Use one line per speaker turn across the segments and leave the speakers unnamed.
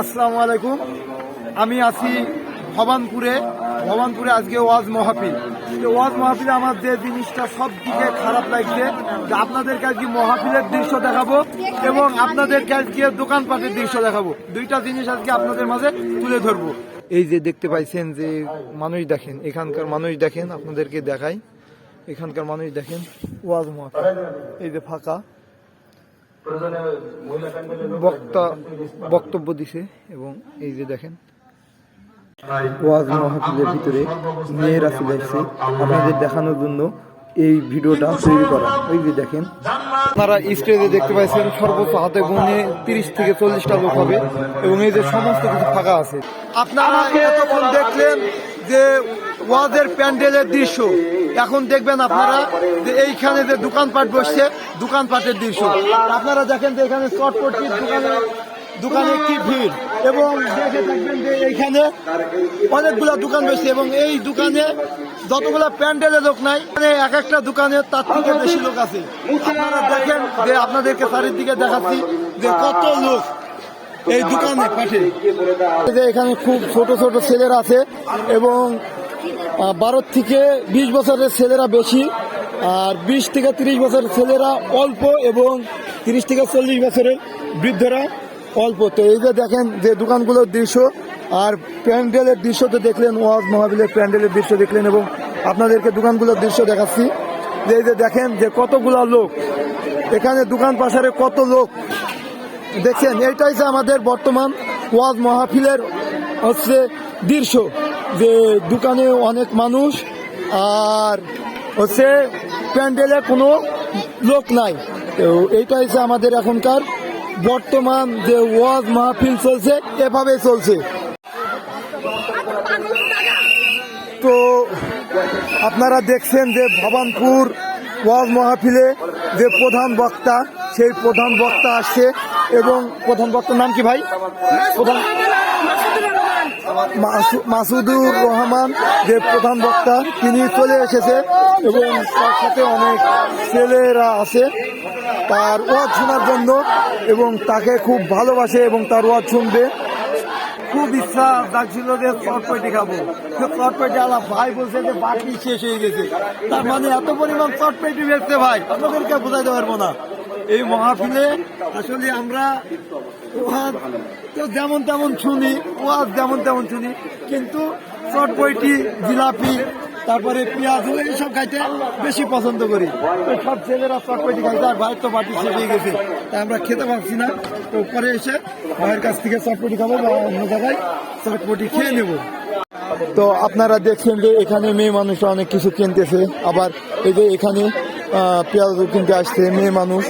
আসসালামু আলাইকুম। আমি আছি ভবানপুরে। ভবানপুরে আজকে ওয়াজ মহাপিল ওয়াজ মাহফিলে আমার যে জিনিসটা সব দিকে খারাপ লাগছে, যে আপনাদেরকে আজকে মহাপিলের দৃশ্য দেখাবো এবং আপনাদেরকে আজকে দোকানপাটের দৃশ্য দেখাবো। দুইটা জিনিস আজকে আপনাদের মাঝে তুলে ধরবো। এই যে দেখতে পাইছেন যে মানুষ দেখেন, এখানকার মানুষ দেখেন, আপনাদেরকে দেখাই। এখানকার মানুষ দেখেন, ওয়াজ মহাপিল এই যে ফাঁকা। বক্তা বক্তব্য দিছে এবং এই যে দেখেন ওয়াজ মাহফিলের ভিতরে মেয়েরা চলে আসছে। আপনাদের দেখানোর জন্য এই ভিডিওটা তৈরি করা। ওই যে দেখেন আপনারা স্টেজে দেখতে পাচ্ছেন সর্বোচ্চ হাতে গুনে তিরিশ থেকে চল্লিশটা লোক হবে এবং এই যে সমস্ত কিছু ফাঁকা আছে। আপনারা এতক্ষণ দেখলেন যে ওয়াজের প্যান্ডেলের দৃশ্য। এখন দেখবেন আপনারা এইখানে যে দোকানপাট বসছে, দোকানপাটের দৃশ্য। আপনারা দেখেন যে এখানে চটপটির দোকানে দোকানে কি ভিড়। এবং দেখে থাকবেন যে এইখানে অনেকগুলা দোকান বসছে এবং এই দোকানে যতগুলা প্যান্ডেলে লোক নাই মানে এক একটা দোকানে তার থেকে বেশি লোক আছে। আপনারা দেখেন যে আপনাদেরকে চারিদিকে দেখাচ্ছি যে কত লোক এই দোকানে পাঠে। এখানে খুব ছোট ছোট ছেলেরা আছে এবং বারো থেকে বিশ বছরের ছেলেরা বেশি, আর বিশ থেকে তিরিশ বছরের ছেলেরা অল্প এবং তিরিশ থেকে চল্লিশ বছরের বৃদ্ধরা অল্প। তো এই যে দেখেন যে দোকানগুলোর দৃশ্য, আর প্যান্ডেলের দৃশ্য তো দেখলেন, ওয়াজ মহাবিলের প্যান্ডেলের দৃশ্য দেখলেন এবং আপনাদেরকে দোকানগুলোর দৃশ্য দেখাচ্ছি। যে এই যে দেখেন যে কতগুলা লোক, এখানে দোকান পাশারে কত লোক। দেখছেন, এইটাই যে আমাদের বর্তমান ওয়াজ মাহফিলের হচ্ছে দৃশ্য। যে দোকানে অনেক মানুষ আর হচ্ছে প্যান্ডেলে কোনো লোক নাই। তো এইটা হচ্ছে আমাদের এখনকার বর্তমান যে ওয়াজ মাহফিল চলছে এভাবে চলছে। তো আপনারা দেখছেন যে ভবানপুর ওয়াজ মাহফিলে যে প্রধান বক্তা, সেই প্রধান বক্তা আসছে এবং প্রধান বক্তার নাম কি ভাই? প্রধান মাসুদুর রহমান, যে প্রধান বক্তা, তিনি চলে এসেছে এবং তার সাথে অনেক ছেলেরা আছে। তার ওয়াজ শোনার জন্য এবং তাকে খুব ভালোবাসে এবং তার ওয়াজ শুনবে। খুব ইচ্ছা লাগছিল যে চটপটি খাব। তো চটপটি আলা ভাই বলছে যে, বাকি শেষ হয়ে গেছে। তার মানে এত পরিমাণ চটপটি বেচতে ভাই। আপনাদেরকে বোঝাইতে পারব না। এই মহাফিলে আসলে আমরা যেমন তেমন শুনি ওয়াজ যেমন তেমন শুনি, কিন্তু চটপটি জিলাপি, তারপরে পেঁয়াজ এইসব খাইতে বেশি পছন্দ করি। তো সব ছেলেরা চটপটি খাইতে আর ভাইয়ের তো বাটি শেষ গেছে। তাই আমরা খেতে পারছি না। তো পরে এসে ভাইয়ের কাছ থেকে চটপটি খাব বা অন্য জায়গায় চটপটি খেয়ে নেব। তো আপনারা দেখছেন যে এখানে মেয়ে মানুষ অনেক কিছু কিনতেছে। আবার এই যে এখানে পেঁয়াজ কিনতে আসছে, মেয়ে মানুষ।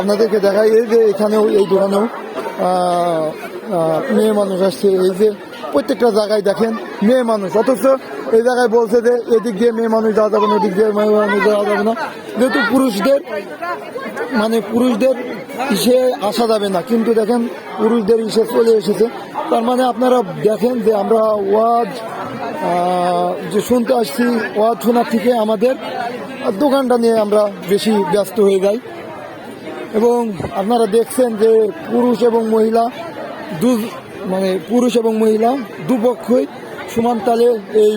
আপনাদেরকে দেখাই, এই যে এখানেও, এই দোকানেও মেয়ে মানুষ আসছে। এই যে প্রত্যেকটা জায়গায় দেখেন, মেয়ে মানুষ। অথচ এই জায়গায় বলছে যে, এদিক দিয়ে মেয়ে মানুষ যাওয়া যাবে না, ওদিক দিয়ে মেয়ে মানুষ যাওয়া যাবে না। যেহেতু পুরুষদের মানে পুরুষদের ইসে আসা যাবে না। কিন্তু দেখেন, পুরুষদের ইসে চলে এসেছে। তার মানে আপনারা দেখেন যে আমরা ওয়াজ যে শুনতে আসছি, ওয়াজ শোনার থেকে আমাদের দোকানটা নিয়ে আমরা বেশি ব্যস্ত হয়ে যাই। এবং আপনারা দেখছেন যে পুরুষ এবং মহিলা দু মানে পুরুষ এবং মহিলা দুপক্ষই সমান তালে এই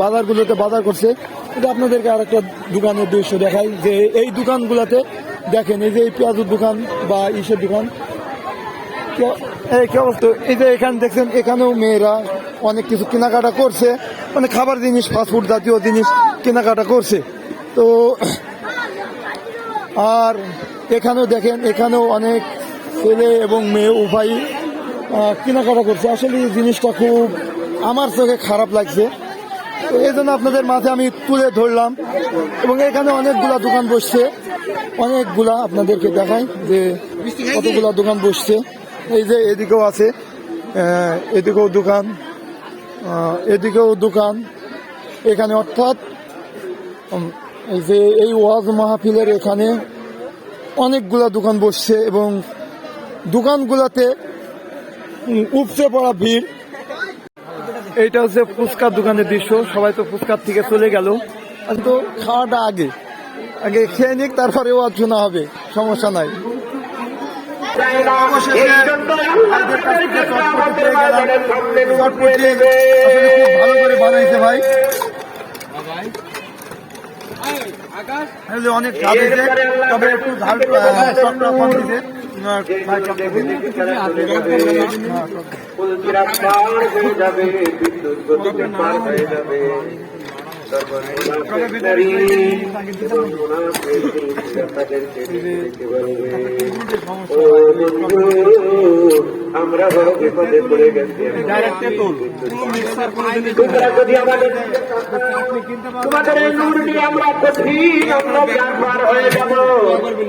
বাজারগুলোতে বাজার করছে। এটা আপনাদেরকে আর একটা দোকানের দৃশ্য দেখাই যে এই দোকানগুলোতে দেখেন, এই যে এই পেঁয়াজের দোকান বা ইসের দোকান। এই অবস্থা? এই যে এখানে দেখছেন, এখানেও মেয়েরা অনেক কিছু কেনাকাটা করছে। মানে খাবার জিনিস ফাস্টফুড জাতীয় জিনিস কেনাকাটা করছে। তো, আর এখানেও দেখেন এখানেও অনেক ছেলে এবং মেয়ে উভয়ই আহ, কেনাকাটা করছে। আসলে এই জিনিসটা খুব আমার চোখে খারাপ লাগছে। এই জন্য আপনাদের মাঝে আমি তুলে ধরলাম এবং এখানে অনেকগুলা দোকান বসছে। অনেকগুলা আপনাদেরকে দেখাই যে কতগুলা দোকান বসছে। এই যে এদিকেও আছে এদিকেও দোকান এদিকেও দোকান। এখানে অর্থাৎ এই যে এই ওয়াজ মাহফিলের এখানে অনেকগুলা দোকান বসছে এবং দোকানগুলাতে উপচে পড়া ভিড়। এইটা হচ্ছে ফুচকার দোকানের দৃশ্য সবাই তো ফুচকার থেকে চলে গেল। আর তো খাওয়াটা আগে। আগে খেয়ে নিক তারপরে ওয়াজ শোনা হবে সমস্যা নাই। ভালো করে বানাইছে ভাই। অনেক স্বাদ হয়েছে তবে একটু ঝাল টকটা কম দিছে আহ, ভাই টকটা দিছে।
আমরা বড় বিপদে পড়ে গেছি তোমরা যদি আমাদের তোমাদের এই নূর নিয়ে আমরা কঠিন অন্ধকার পার হয়ে যাব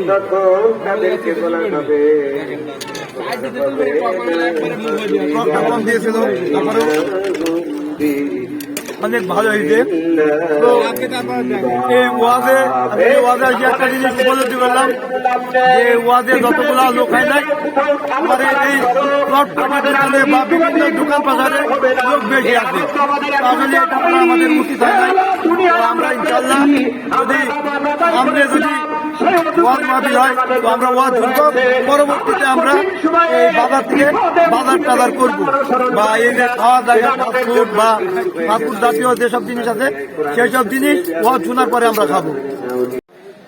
তারপরেও অনেক ভালো হয়েছে। তো এই ওয়াজে ওয়াজে আজকে একটা জিনিস উপলব্ধি করলাম, যে ওয়াজে যতগুলো লোক হয় নাই, আমাদের এই প্লট বা বিভিন্ন দোকান বাজারে লোক বেশি আছে। তো আসলে এটা আমাদের আমরা ইনশাল্লাহ যদি আমরা যদি ওয়াজ মাহফিল হয়। তো আমরা ওয়াজ শুনব। পরবর্তীতে আমরা বাজার থেকে বাজার টাজার করব। বা এই যে খাওয়া জায়গা ফাস্টফুড বা ফাস্টফুড জাতীয় যেসব জিনিস আছে সেই সব জিনিস ওয়াজ শোনার পরে আমরা খাব।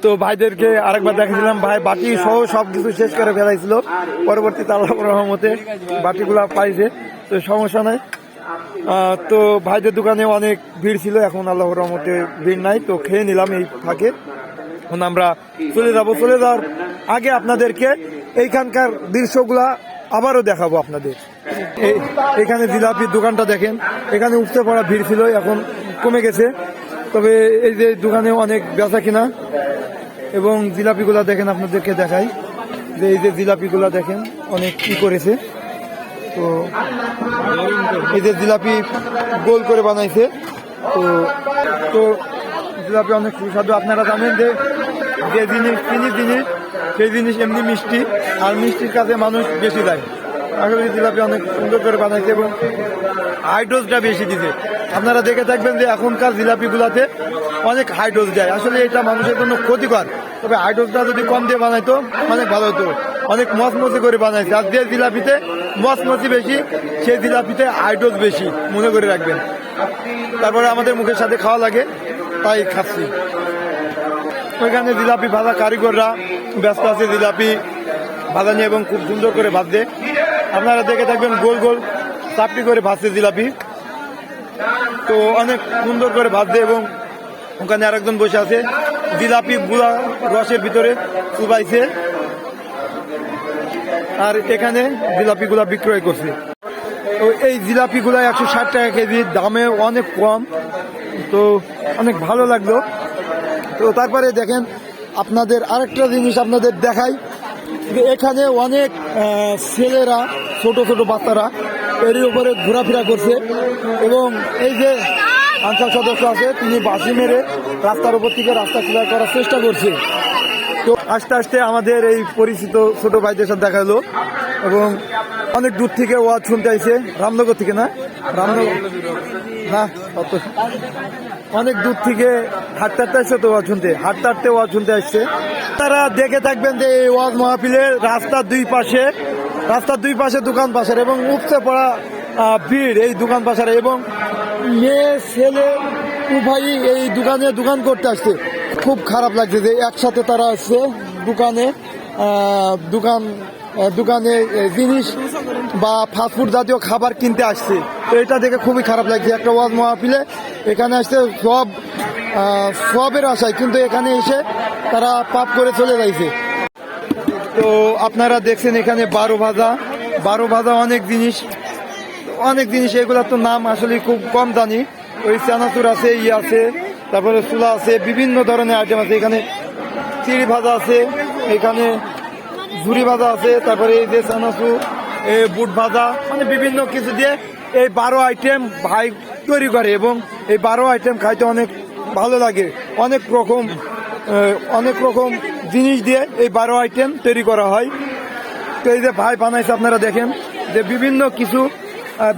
তো ভাইদেরকে আরেকবার দেখেছিলাম ভাই বাটি সহ সবকিছু শেষ করে ফেলাইছিল। পরবর্তীতে আল্লাহ রহমতে বাটিগুলা পাইছে। তো সমস্যা নাই। তো ভাইদের দোকানে অনেক ভিড় ছিল। এখন আল্লাহ রহমতে ভিড় নাই। তো খেয়ে নিলাম এই ফাঁকে। এখন আমরা চলে যাব, চলে যাওয়ার আগে আপনাদেরকে এইখানকার দৃশ্যগুলা আবারও দেখাবো আপনাদের। এখানে জিলাপির দোকানটা দেখেন, এখানে উঠতে পড়া ভিড় ছিল, এখন কমে গেছে। তবে এই যে দোকানে অনেক বেচা কিনা এবং জিলাপিগুলা দেখেন, আপনাদেরকে দেখাই। যে এই যে জিলাপিগুলা দেখেন, অনেক কি করেছে। তো এই যে জিলাপি গোল করে বানাইছে। তো তো জিলাপি অনেক সুস্বাদু। আপনারা জানেন যে যে জিনিস চিনি জিনিস সেই জিনিস এমনি মিষ্টি, আর মিষ্টির কাছে মানুষ বেশি দেয়। আসলে জিলাপি অনেক সুন্দর করে বানাইছে এবং হাইড্রোজটা বেশি দিছে। আপনারা দেখে থাকবেন যে এখনকার জিলাপিগুলাতে অনেক হাইড্রোজ দেয়। আসলে এটা মানুষের জন্য ক্ষতিকর। তবে হাইড্রোজটা যদি কম দিয়ে বানাইতো, অনেক ভালো হতো। অনেক মচমচি করে বানাইছে। আর যে জিলাপিতে মচমচি বেশি, সেই জিলাপিতে হাইড্রোজ বেশি। মনে করে রাখবেন। তারপরে আমাদের মুখের সাথে খাওয়া লাগে, তাই খাচ্ছি। ওইখানে জিলাপি ভাজা কারিগররা, ব্যস্ত আছে জিলাপি ভাজা নিয়ে এবং খুব সুন্দর করে ভাজছে। আপনারা দেখে থাকবেন গোল গোল চাপটি করে ভাজছে জিলাপি। তো অনেক সুন্দর করে ভাজছে এবং ওখানে আরেকজন বসে আছে। জিলাপি গুলা রসের ভিতরে চুবাইছে। আর এখানে জিলাপিগুলা বিক্রয় করছে। তো এই জিলাপিগুলো একশো ষাট টাকা কেজি, দামে অনেক কম। তো অনেক ভালো লাগল। তো তারপরে দেখেন, আপনাদের আরেকটা জিনিস আপনাদের দেখাই। এখানে অনেক ছেলেরা, ছোট ছোট বাচ্চারা এর উপরে ঘোরাফেরা করছে এবং এই যে আনসার সদস্য আছে, তিনি বাসি মেরে রাস্তার উপর থেকে রাস্তা ক্লিয়ার করার চেষ্টা করছে। তো আস্তে আস্তে আমাদের এই পরিচিত ছোট ভাইদের সাথে দেখা হলো এবং অনেক দূর থেকে ওয়াজ শুনতে আইছে। রামনগর থেকে না? রামনগর। না অনেক দূর থেকে হাঁটতে হাঁটতে আসছে তো ওয়াজ শুনতে, হাঁটতে হাঁটতে ওয়াজ শুনতে আসছে। তারা দেখে থাকবেন যে এই ওয়াজ মাহফিলের রাস্তার দুই পাশে রাস্তার দুই পাশে দোকান পাশের এবং উপচে পড়া ভিড় এই দোকান পাশের এবং মেয়ে, ছেলে উভয়ই এই দোকানে দোকান করতে আসছে। খুব খারাপ লাগছে যে একসাথে তারা আসছে দোকানে দোকান দোকানে জিনিস বা ফাস্টফুড জাতীয় খাবার কিনতে আসছে। এটা দেখে খুবই খারাপ লাগছে। একটা ওয়াজ মাহফিলে এখানে আসছে সব সবের আশায়, কিন্তু এখানে এসে তারা পাপ করে চলে যাইছে। তো আপনারা দেখছেন এখানে বারো ভাজা। বারো ভাজা অনেক জিনিস। অনেক জিনিস, এগুলোর তো নাম আসলে খুব কম জানি। ওই চানাচুর আছে, ই আছে, তারপরে চুলা আছে, বিভিন্ন ধরনের আইটেম আছে। এখানে চিড়ি ভাজা আছে, এখানে ঝুরি ভাজা আছে, তারপরে এই যে চানাচুর এই বুট ভাজা মানে বিভিন্ন কিছু দিয়ে এই বারো আইটেম ভাই তৈরি করে এবং এই বারো আইটেম খাইতে অনেক ভালো লাগে। অনেক রকম অনেক রকম জিনিস দিয়ে এই বারো আইটেম তৈরি করা হয়। তো এই যে ভাই বানাইছে, আপনারা দেখেন যে বিভিন্ন কিছু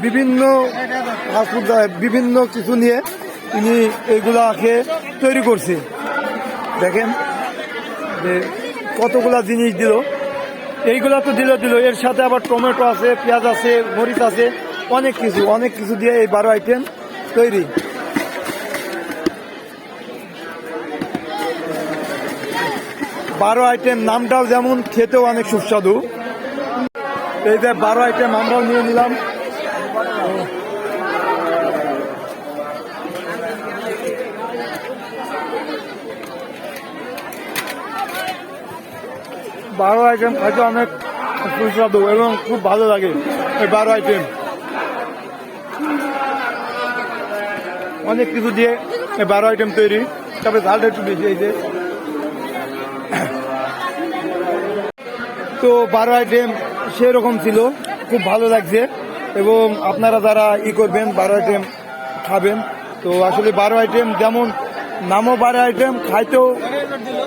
বিভিন্ন বিভিন্ন কিছু নিয়ে তিনি এইগুলাকে তৈরি করছে। দেখেন যে কতগুলা জিনিস দিল। এইগুলা তো দিল দিল। এর সাথে আবার টমেটো আছে, পেঁয়াজ আছে, মরিচ আছে, অনেক কিছু অনেক কিছু দিয়ে এই বারো আইটেম তৈরি। বারো আইটেম নামটাও যেমন, খেতেও অনেক সুস্বাদু। এই যে বারো আইটেম আমরাও নিয়ে নিলাম। বারো আইটেম খাইতে অনেক সুস্বাদু এবং খুব ভালো লাগে এই বারো আইটেম। অনেক কিছু দিয়ে এই বারো আইটেম তৈরি। তবে ঝালটা একটু বেশি এই যে। তো বারো আইটেম সেরকম ছিল, খুব ভালো লাগছে। এবং আপনারা যারা ই করবেন, বারো আইটেম খাবেন, তো আসলে বারো আইটেম যেমন নামও বারো আইটেম, খাইতেও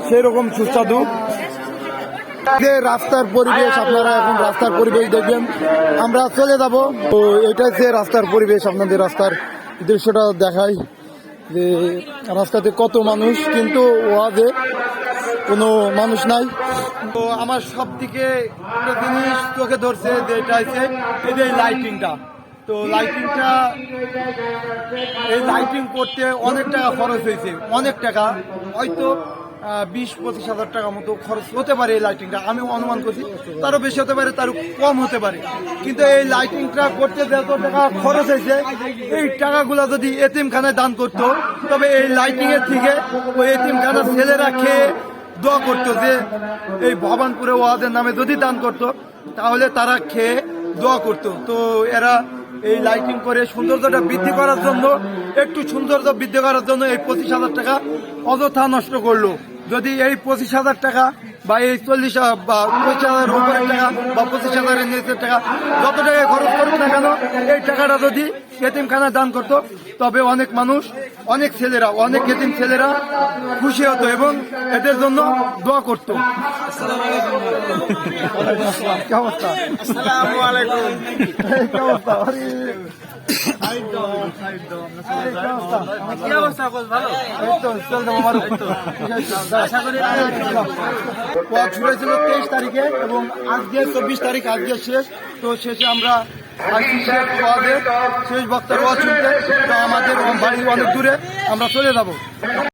সেরকম সুস্বাদু। যে রাস্তার পরিবেশ আপনারা এখন রাস্তার পরিবেশ দেখবেন, আমরা চলে যাব। তো এটাই যে রাস্তার পরিবেশ আপনাদের রাস্তার দৃশ্যটা দেখাই, যে রাস্তাতে কত মানুষ, কিন্তু ওয়াজে কোনো মানুষ নাই। তো আমার সব দিকে একটা জিনিস চোখে ধরছে যে এটা হচ্ছে এই যে লাইটিংটা তো লাইটিংটা এই লাইটিং করতে অনেক টাকা খরচ হয়েছে, অনেক টাকা। হয়তো বিশ, পঁচিশ হাজার টাকা মতো খরচ হতে পারে এই লাইটিংটা আমি অনুমান করছি। তারও বেশি হতে পারে, তারও কম হতে পারে। কিন্তু এই লাইটিংটা করতে যত টাকা খরচ হয়েছে, এই টাকাগুলো যদি এতিমখানায় দান করতো, তবে এই লাইটিং এর থেকে ওই এতিমখানার ছেলেরা খেয়ে দোয়া করতো যে, এই ভবানপুরে ওয়াদের নামে যদি দান করতো, তাহলে তারা খেয়ে দোয়া করতো। তো এরা এই লাইটিং করে সৌন্দর্যটা বৃদ্ধি করার জন্য, একটু সৌন্দর্য বৃদ্ধি করার জন্য এই পঁচিশ হাজার টাকা অযথা নষ্ট করল। যদি এই পঁচিশ হাজার টাকা বা এই চল্লিশ বা পঁচিশ হাজার উপরের টাকা বা পঁচিশ হাজারের নিচের টাকা যত টাকা খরচ করুক না কেন এই টাকাটা যদি এতিমখানা দান করতো তবে অনেক মানুষ অনেক ছেলেরা অনেক এতিম ছেলেরা খুশি হতো এবং এদের জন্য দোয়া করতো। অবস্থা? শুরু হয়েছিল তেইশ তারিখে এবং আজকে চব্বিশ তারিখ, আজকে শেষ। তো শেষে আমরা শেষ বক্তার শুনতে আমাদের বাড়ি অনেক দূরে। আমরা চলে যাব।